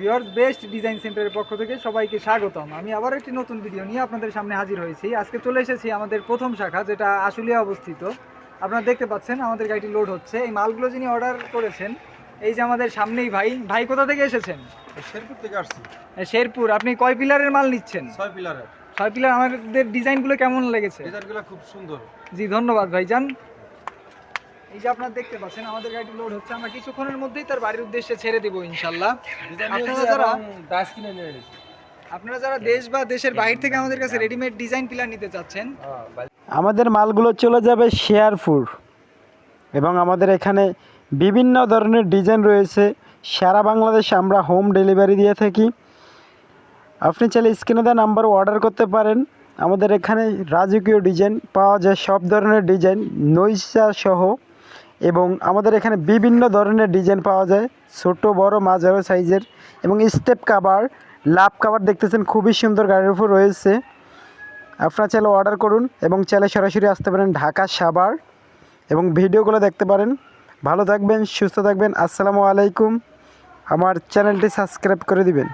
Viewers best design সেন্টারের পক্ষ থেকে সবাইকে স্বাগতম। আমি আবার একটি নতুন ভিডিও নিয়ে আপনাদের সামনে হাজির হয়েছি। আজকে চলে এসেছি আমাদের প্রথম শাখা যেটা আশুলিয়া অবস্থিত। আপনারা দেখতে পাচ্ছেন আমাদের গাড়িটি লোড হচ্ছে। এই মালগুলো যিনি অর্ডার করেছেন এই যে আমাদের সামনেই ভাই ভাই কোথা থেকে এসেছেন? শেরপুর থেকে আসছি। শেরপুর আপনি কয় পিলারের মাল নিচ্ছেন? ছয় পিলারের। ছয় পিলার আমাদের ডিজাইনগুলো কেমন লেগেছে? ডিজাইনগুলো খুব সুন্দর। জি ধন্যবাদ ভাইজান। এই যে আপনারা দেখতে পাচ্ছেন আমাদের গাড়িটি লোড হচ্ছে। আমরা কিছুক্ষণের মধ্যেই তার বাড়ির উদ্দেশ্যে ছেড়ে দেবো ইনশাল্লাহ। আপনারা যারা দাস কিনে নিয়ে। আপনারা যারা দেশ বা দেশের বাইরে থেকে আমাদের কাছে রেডিমেড ডিজাইন পিলার নিতে চাচ্ছেন আমাদের মালগুলো চলে যাবে শেয়ারপুর। এবং আমাদের এখানে বিভিন্ন ধরনের ডিজাইন রয়েছে। সারা বাংলাদেশে আমরা হোম ডেলিভারি দিয়ে থাকি। আপনি চাইলে স্ক্রিনে দেওয়া নাম্বার অর্ডার করতে পারেন। আমাদের এখানে রাজকীয় ডিজাইন পাওয়া যায় সব ধরনের ডিজাইন নৈশা সহ। এবং আমাদের এখানে বিভিন্ন ধরনের ডিজাইন পাওয়া যায়। ছোট, বড়, মাঝারো সাইজের এবং স্টেপ কাভার, লাভ কাভার দেখতেছেন, খুবই সুন্দর গাড়ির উপর রয়েছে। আপনারা চাইলে অর্ডার করুন এবং চাইলে সরাসরি আসতে পারেন ঢাকা সাভার এবং ভিডিওগুলো দেখতে পারেন। ভালো থাকবেন, সুস্থ থাকবেন। আসসালামু আলাইকুম। আমার চ্যানেলটি সাবস্ক্রাইব করে দিবেন।